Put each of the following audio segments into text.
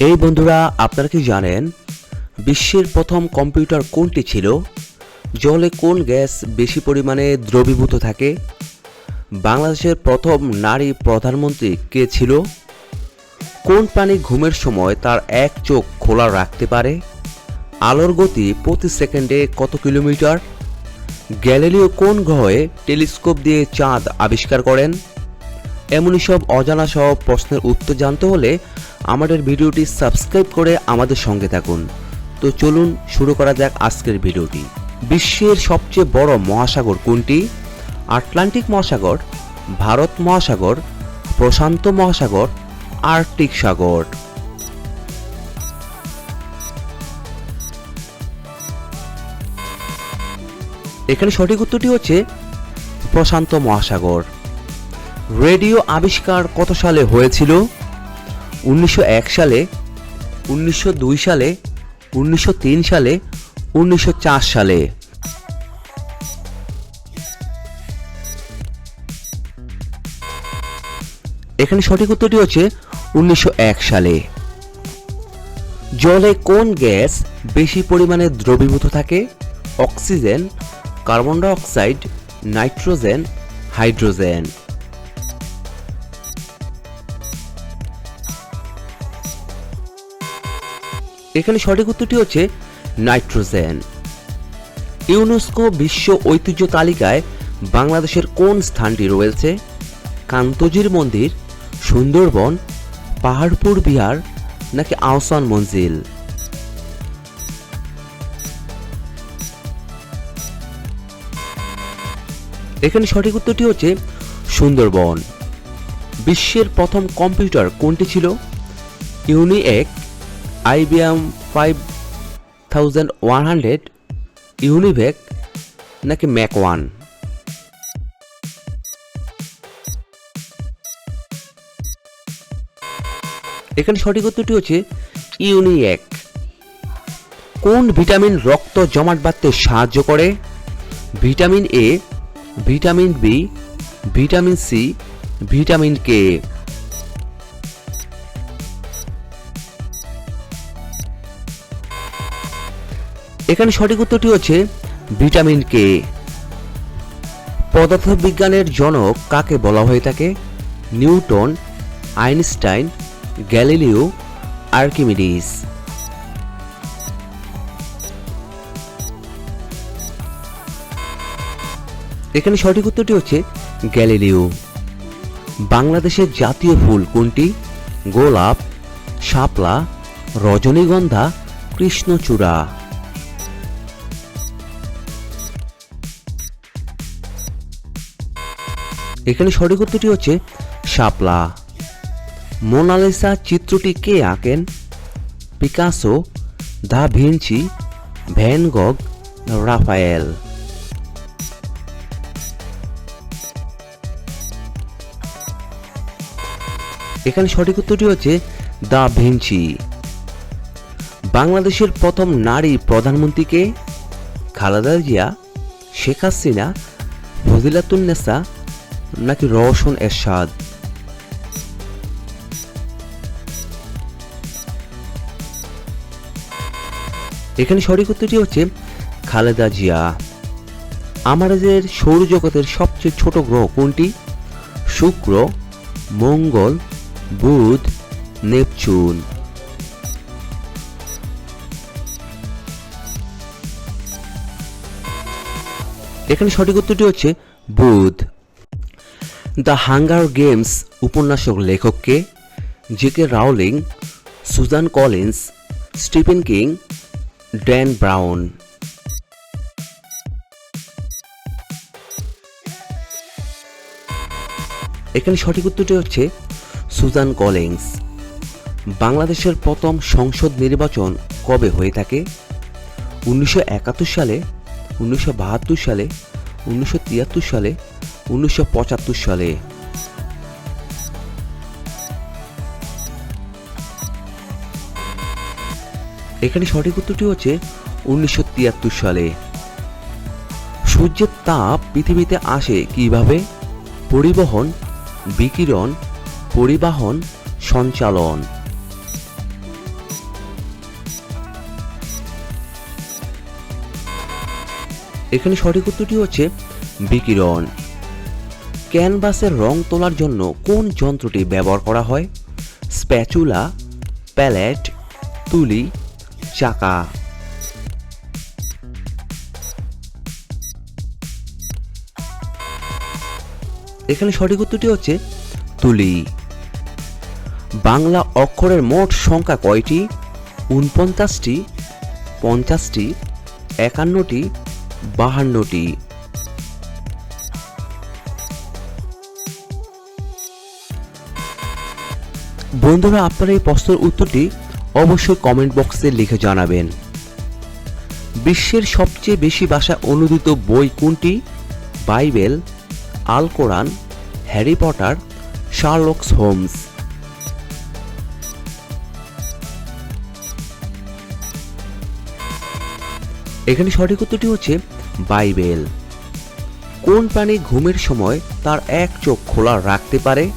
এই বন্ধুরা, আপনারা কি জানেন, বিশ্বের প্রথম কম্পিউটার কোনটি ছিল? জলে কোন গ্যাস বেশি পরিমাণে দ্রবীভূত থাকে? বাংলাদেশের প্রথম নারী প্রধানমন্ত্রী কে ছিল? কোন প্রাণী ঘুমের সময় তার এক চোখ খোলা রাখতে পারে? আলোর গতি প্রতি সেকেন্ডে কত কিলোমিটার? গ্যালিলিও কোন গ্রহে টেলিস্কোপ দিয়ে চাঁদ আবিষ্কার করেন? এমনই সব অজানা সব প্রশ্নের উত্তর জানতে হলে আমাদের ভিডিওটি সাবস্ক্রাইব করে আমাদের সঙ্গে থাকুন। তো চলুন শুরু করা যাক আজকের ভিডিওটি। বিশ্বের সবচেয়ে বড় মহাসাগর কোনটি? আটলান্টিক মহাসাগর, ভারত মহাসাগর, প্রশান্ত মহাসাগর, আর্কটিক সাগর। এখানে সঠিক উত্তরটি হচ্ছে প্রশান্ত মহাসাগর। রেডিও আবিষ্কার কত সালে হয়েছিল? উনিশশো এক সালে, উনিশশো দুই সালে, উনিশশো তিন সালে, উনিশশো চার সালে। এখানে সঠিক উত্তরটি হচ্ছে উনিশশো এক সালে। জলে কোন গ্যাস বেশি পরিমাণে দ্রবীভূত থাকে? Oxygen, carbon dioxide nitrogen, hydrogen. এখানে সঠিক উত্তরটি হচ্ছে নাইট্রোজেন। ইউনেস্কো বিশ্ব ঐতিহ্য তালিকায় বাংলাদেশের কোন স্থানটি রয়েছে? কান্তজির মন্দির, সুন্দরবন, পাহাড়পুর বিহার, নাকি আওসান মঞ্জিল? এখানে সঠিক উত্তরটি হচ্ছে সুন্দরবন। বিশ্বের প্রথম কম্পিউটার কোনটি ছিল? ENIAC IBM five thousand one hundred, UNIVAC নাকি ম্যাক ওয়ান? এখানে সঠিক উত্তরটি হচ্ছে ইউনিএক। কোন ভিটামিন রক্ত জমাট বাঁধতে সাহায্য করে? Vitamin A, vitamin B, vitamin C, vitamin K. এখানে সঠিক উত্তরটি হচ্ছে ভিটামিন কে। পদার্থবিজ্ঞানের জনক কাকে বলা হয়ে থাকে? Newton, Einstein, Galileo, Archimedes. এখানে সঠিক উত্তরটি হচ্ছে গ্যালিলিও। বাংলাদেশের জাতীয় ফুল কোনটি? গোলাপ, শাপলা, রজনীগন্ধা, কৃষ্ণচূড়া। এখানে সঠিক উত্তরটি হচ্ছে শাপলা। মোনালিসা চিত্রটি কে আঁকেন? Picasso, da Vinci Van Gogh, Raphael. এখানে সঠিক উত্তরটি হচ্ছে দা ভিঞ্চি বাংলাদেশের প্রথম নারী প্রধানমন্ত্রীকে খালেদা জিয়া, শেখ হাসিনা ফজিলাতুন্নেসা নাকি রওশন এরশাদ? এখানে সঠিক উত্তরটি হচ্ছে খালেদা জিয়া। আমাদের সৌরজগতের সবচেয়ে ছোট গ্রহ কোনটি? শুক্র, মঙ্গল, বুধ, নেপচুন। এখানে সঠিক উত্তরটি হচ্ছে বুধ। দ্য হাঙ্গার গেমস উপন্যাসক লেখককে J K Rowling Suzanne Collins, Stephen King, Dan Brown. এখানে সঠিক উত্তরটি হচ্ছে সুজান কলিংস বাংলাদেশের প্রথম সংসদ নির্বাচন কবে হয়ে থাকে? উনিশশো একাত্তর সালে, উনিশশো বাহাত্তর সালে, উনিশশো তিয়াত্তর সালে উনিশশো পঁচাত্তর সালে। এখানে সঠিক উত্তরটি হচ্ছে উনিশশো তিয়াত্তর সালে। সূর্যের তাপ পৃথিবীতে আসে কীভাবে? পরিবহন, বিকিরণ, পরিবহন, সঞ্চালন। এখানে সঠিক উত্তরটি হচ্ছে বিকিরণ। ক্যানভাসের রং তোলার জন্য কোন যন্ত্রটি ব্যবহার করা হয়? স্প্যাচুলা, প্যালেট, তুলি, চাকা। এখানে সঠিক উত্তরটি হচ্ছে তুলি। বাংলা অক্ষরের মোট সংখ্যা কয়টি? উনপঞ্চাশটি পঞ্চাশটি, একান্নটি, বাহান্নটি। বন্ধুরা, আপনারা এই প্রশ্নের উত্তরটি অবশ্যই কমেন্ট বক্সে লিখে জানাবেন। বিশ্বের সবচেয়ে বেশি ভাষা অনুদিত বই কোনটি? বাইবেল, আল কোরআন, হ্যারি পটার শার্লক্স হোমস। এখানে সঠিক উত্তরটি হচ্ছে বাইবেল। কোন প্রাণী ঘুমের সময় তার এক চোখ খোলা রাখতে পারে?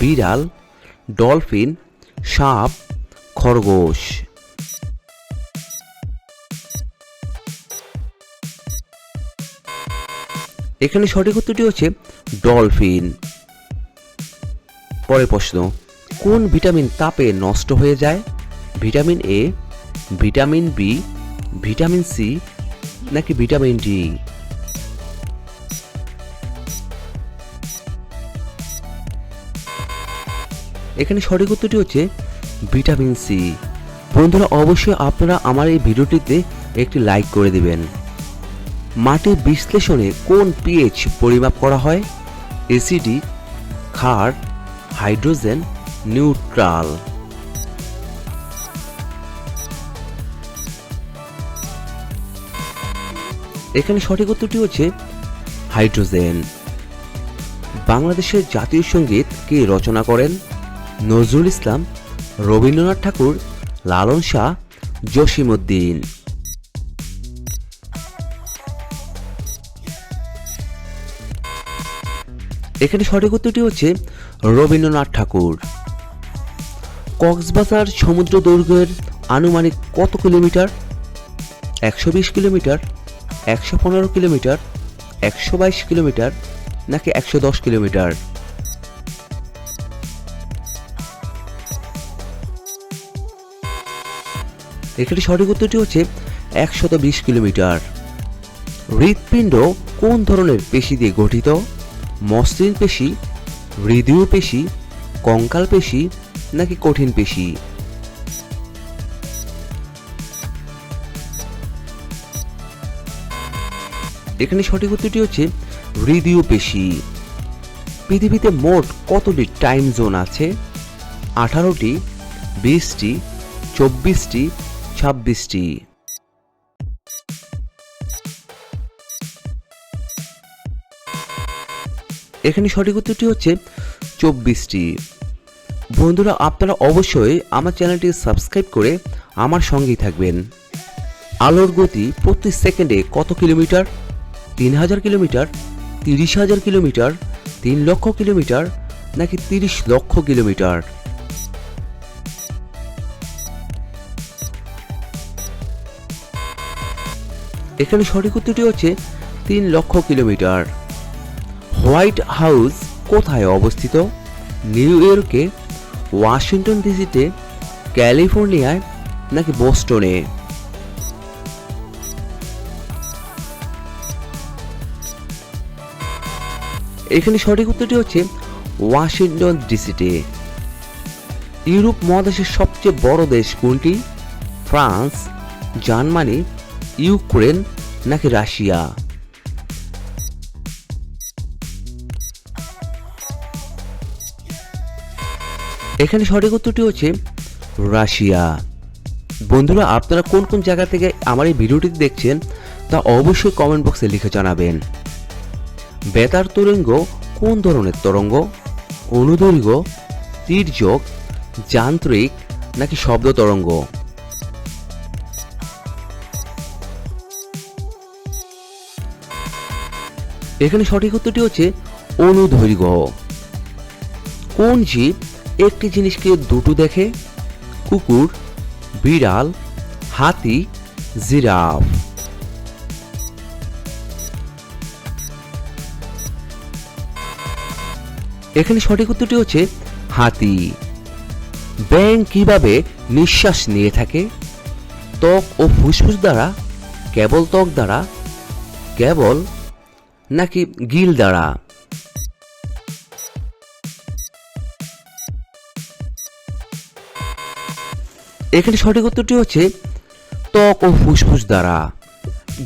বিড়াল ডলফিন, সাপ, খরগোশ। এখানে সঠিক উত্তরটি হচ্ছে ডলফিন। পরের প্রশ্ন, কোন ভিটামিন তাপে নষ্ট হয়ে যায়? Vitamin A vitamin B vitamin C নাকি ভিটামিন ডি এখানে সঠিক উত্তরটি হচ্ছে ভিটামিন সি। বন্ধুরা, অবশ্যই আপনারা আমার এই ভিডিওটিতে একটি লাইক করে দিবেন। মাটির বিশ্লেষণে কোন পিএইচ পরিমাপ করা হয়? এসিডি, ক্ষার, হাইড্রোজেন, নিউট্রাল। এখানে সঠিক উত্তরটি হচ্ছে হাইড্রোজেন। বাংলাদেশের জাতীয় সংগীত কে রচনা করেন? নজরুল ইসলাম, রবীন্দ্রনাথ ঠাকুর, লালন শাহ, জসিমউদ্দিন। এখানে সঠিক উত্তরটি হচ্ছে রবীন্দ্রনাথ ঠাকুর। কক্সবাজার সমুদ্র দৈর্ঘ্যের আনুমানিক কত কিলোমিটার? একশো বিশ কিলোমিটার, একশো পনেরো কিলোমিটার, একশো বাইশ কিলোমিটার, নাকি একশো দশ কিলোমিটার? এখানে সঠিক উত্তরটি হচ্ছে একশত বিশ কিলোমিটার। হৃৎপিণ্ড কোন ধরনের পেশি দিয়ে গঠিত? মসৃণ পেশি, হৃদয় পেশি, কঙ্কাল পেশি নাকি কঠিন পেশি? এখানে সঠিক উত্তরটি হচ্ছে হৃদয় পেশি। পৃথিবীতে মোট কতটি টাইম জোন আছে? আঠারোটি, বিশটি, চব্বিশটি ছাব্বিশটি। এখানে সঠিক উত্তরটি হচ্ছে চব্বিশটি। বন্ধুরা, আপনারা অবশ্যই আমার চ্যানেলটি সাবস্ক্রাইব করে আমার সঙ্গেই থাকবেন। আলোর গতি প্রতি সেকেন্ডে কত কিলোমিটার? তিন হাজার কিলোমিটার, তিরিশ হাজার কিলোমিটার, তিন লক্ষ কিলোমিটার, নাকি তিরিশ লক্ষ কিলোমিটার? এখানে সঠিক উত্তরটি হচ্ছে তিন লক্ষ কিলোমিটার। হোয়াইট হাউস কোথায় অবস্থিত? নিউ ইয়র্কে, ওয়াশিংটন ডিসিতে, ক্যালিফোর্নিয়ায়, নাকি বোস্টনে? এখানে সঠিক উত্তরটি হচ্ছে ওয়াশিংটন ডিসিতে। ইউরোপ মহাদেশের সবচেয়ে বড় দেশ কোনটি? ফ্রান্স, জার্মানি ইউক্রেন নাকি রাশিয়া? এখানে সঠিক উত্তরটি হচ্ছে রাশিয়া। বন্ধুরা, আপনারা কোন কোন জায়গা থেকে আমার এই ভিডিওটি দেখছেন তা অবশ্যই কমেন্ট বক্সে লিখে জানাবেন। বেতার তরঙ্গ কোন ধরনের তরঙ্গ? অনুদৈর্ঘ্য তীর্যক যান্ত্রিক নাকি শব্দ তরঙ্গ? এখানে সঠিক উত্তরটি হচ্ছে অনুদৈর্ঘ্য। কোন জীব একটি জিনিসকে দুটো দেখে? কুকুর, বিড়াল, হাতি, জিরাফ। এখানে সঠিক উত্তরটি হচ্ছে হাতি। ব্যাং কীভাবে নিঃশ্বাস নিয়ে থাকে? ত্বক ও ফুসফুস দ্বারা? কেবল ত্বক দ্বারা? কেবল নাকি গিল দ্বারা? এখানে সঠিক উত্তরটি হচ্ছে ত্বক ও ফুসফুস দ্বারা।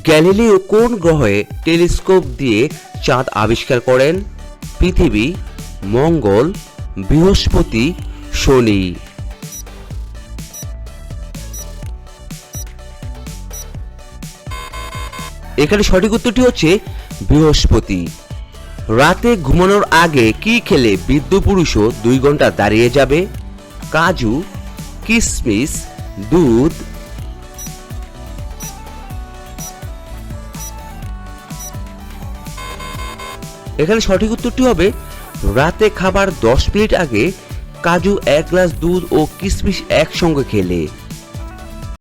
গ্যালিলিও কোন গ্রহে টেলিস্কোপ দিয়ে চাঁদ আবিষ্কার করেন? পৃথিবী, মঙ্গল, বৃহস্পতি, শনি। এখানে সঠিক উত্তরটি হচ্ছে বৃহস্পতি। রাতে ঘুমানোর আগে কি খেলে বৃদ্ধ পুরুষও দুই ঘণ্টা দাঁড়িয়ে যাবে? কাজু কিশমিশ দুধ। এখানে সঠিক উত্তরটি হবে, রাতে খাবার দশ মিনিট আগে কাজু এক গ্লাস দুধ ও কিশমিশ একসঙ্গে খেলে।